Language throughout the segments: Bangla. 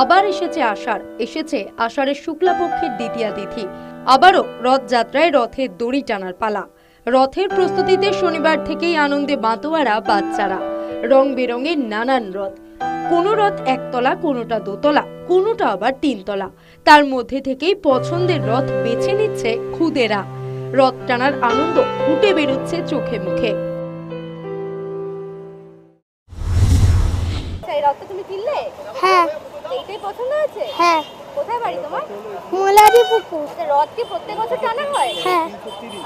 আবার এসেছে আষাঢ়। এসেছে আষাঢ়ের শুক্লাপক্ষের দ্বিতীয়া তিথি। আবারও রথযাত্রায় রথের দড়ি টানার পালা। রথের প্রস্তুতিতে শনিবার থেকেই আনন্দে বাঁতোয়ারা বাচ্চারা রং বেরঙের নানান রথ। কোনো রথ একতলা কোনোটা দোতলা কোনোটা আবার তিনতলা। তার মধ্যে থেকেই পছন্দের রথ বেছে নিচ্ছে খুদেরা। রথ টানার আনন্দ ফুটে বেরোচ্ছে চোখে মুখে। সেই রথটা তুমি কিনলে? হ্যাঁ। এইটাই পছন্দ হয়েছে? হ্যাঁ। কোথায় বাড়ি তোমার? মোলারি পুকুর রথ কি প্রত্যেক বছর টানা হয়? হ্যাঁ।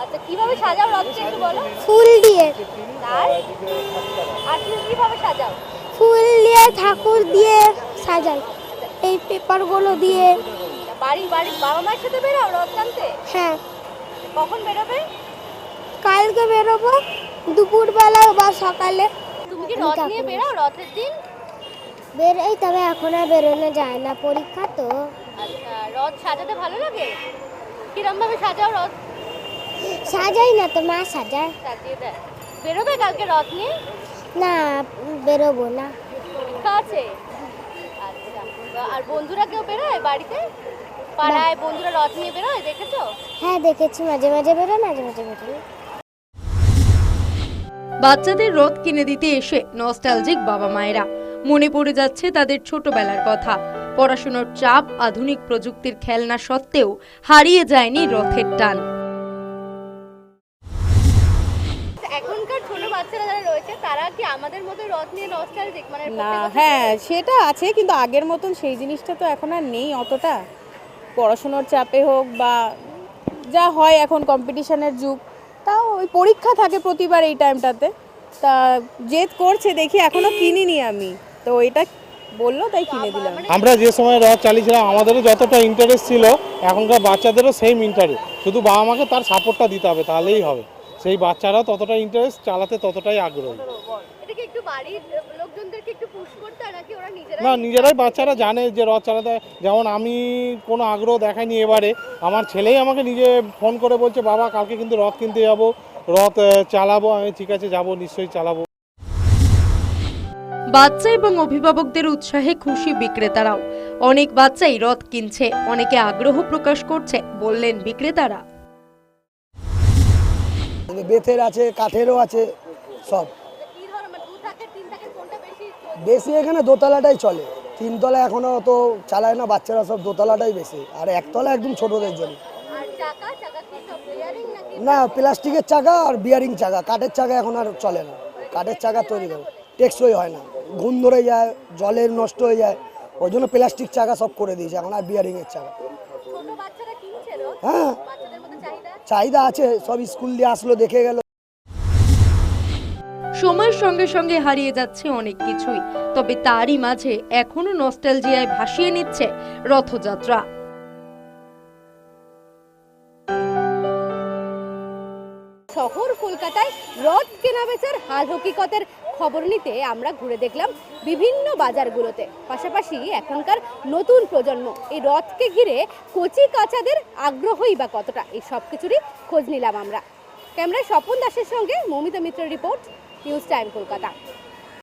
আচ্ছা কীভাবে সাজাও রথকে একটু বলো? ফুল দিয়ে। আর আর কীভাবে সাজাও? ফুল দিয়ে ঠাকুর দিয়ে সাজাই। এই পেপারগুলো দিয়ে। বাড়ি বাড়ি বাবা মায়ের সাথে বেরোও রথ টানতে? হ্যাঁ। কখন বেরোবে? কালকে বেরোবো দুপুরবেলা বা সকালে। তুমি কি রথ নিয়ে বেরোও? রথের দিন? বেরোই তবে এখন আর বেরোনো যায় না পরীক্ষা তো। আচ্ছা রথ সাজাতে ভালো লাগে? কিরম ভাবে সাজাও রথ? সাজাই না তো মা সাজায়। সাজিয়ে দেয়। বেরোবে কালকে রথ নিয়ে? না বেরোবো না। পরীক্ষা আছে? আচ্ছা আর বন্ধুরা কেউ বেরোয় বাড়িতে? পাড়ায় বন্ধুরা রথ নিয়ে বেরোয় দেখেছ? হ্যাঁ দেখেছি মাঝে মাঝে বেরো মাঝে মাঝে বেরো বাচ্চাদের রথ কিনে দিতে এসে নস্টালজিক বাবা মায়েরা মনে পড়ে যাচ্ছে তাদের ছোটবেলার কথা। পড়াশোনার চাপ আধুনিক প্রযুক্তির খেলনা সত্ত্বেও হারিয়ে যায়নি রথের টান। এখনকার ছোট বাচ্চারা যারা রয়েছে তারা কি আমাদের মতো রথ নিয়ে নস্টালজিক মানে না হ্যাঁ সেটা আছে কিন্তু আগের মতন সেই জিনিসটা তো এখন আর নেই অতটা। পড়াশোনার চাপে হোক বা যা হয় এখন কম্পিটিশনের যুগ তাও ওই পরীক্ষা থাকে প্রতিবার এই টাইমটাতে তা জেদ করছে দেখি এখনও কিনিনি আমি। তো এটা বলল তাই কিনে দিলাম। আমরা যে সময় রথ চালিয়েছিলাম আমাদেরও যতটা ইন্টারেস্ট ছিল এখনকার বাচ্চাদেরও সেম ইন্টারেস্ট শুধু বাবা মাকে তার সাপোর্টটা দিতে হবে তাহলেই হবে। সেই বাচ্চারা ততটা ইন্টারেস্ট চালাতে ততটাই আগ্রহী। এটা কি একটু বাড়ির লোকজনদেরকে একটু পুশ করতে নাকি ওরা নিজেরা না নিজেরাই বাচ্চারা জানে যে রথ চালাতে যেমন আমি কোনো আগ্রহ দেখাইনি এবারে। আমার ছেলেই আমাকে নিজে ফোন করে বলছে বাবা কালকে কিন্তু রথ কিনতে যাব। রথ চালাবো আমি। ঠিক আছে যাব নিশ্চয়ই চালাবো। বাচ্চা এবং অভিভাবকদের উৎসাহে খুশি বিক্রেতারাও। অনেক বাচ্চাই রথ কিনছে, অনেকে আগ্রহ প্রকাশ করছে, বললেন বিক্রেতারা। বেতের আছে, কাঠেরও আছে, সব। বেশি এখানে দোতলাটাই চলে। তিনতলা এখনও অত চালায় না, বাচ্চারা সব দোতলাটাই বেশি। আর একতলা একদম ছোটদের জন্য। না, প্লাস্টিকের চাকা আর বিয়ারিং চাকা, কাঠের চাকা এখন আর চলে না। কাঠের চাকা তৈরি করে টেকসই হয় না। ঘুম ধরে যায় জলের নষ্ট হয়ে যায় ওই জন্য প্লাস্টিক চাকা সব করে দিয়েছে এখন আর বিয়ারিংয়ের চাকা। হ্যাঁ। চাহিদা আছে? চাহিদা? আছে সব স্কুল দিয়ে আসলো দেখে গেল। সময়ের সঙ্গে সঙ্গে হারিয়ে যাচ্ছে অনেক কিছুই তবে তারই মাঝে এখনও নস্টালজিয়ায় ভাসিয়ে নিচ্ছে রথযাত্রা। শহর কলকাতায় রথ কেনাবেচার হাল হকিকতের খবর নিতে আমরা ঘুরে দেখলাম বিভিন্ন বাজারগুলোতে। পাশাপাশি এখনকার নতুন প্রজন্ম এই রথকে ঘিরে কচি কাচাদের আগ্রহই বা কতটা, এই সব কিছুরই খোঁজ নিলাম আমরা। ক্যামেরায় স্বপন দাসের সঙ্গে মৌমিতা মিত্রের রিপোর্ট, নিউজ টাইম কলকাতা।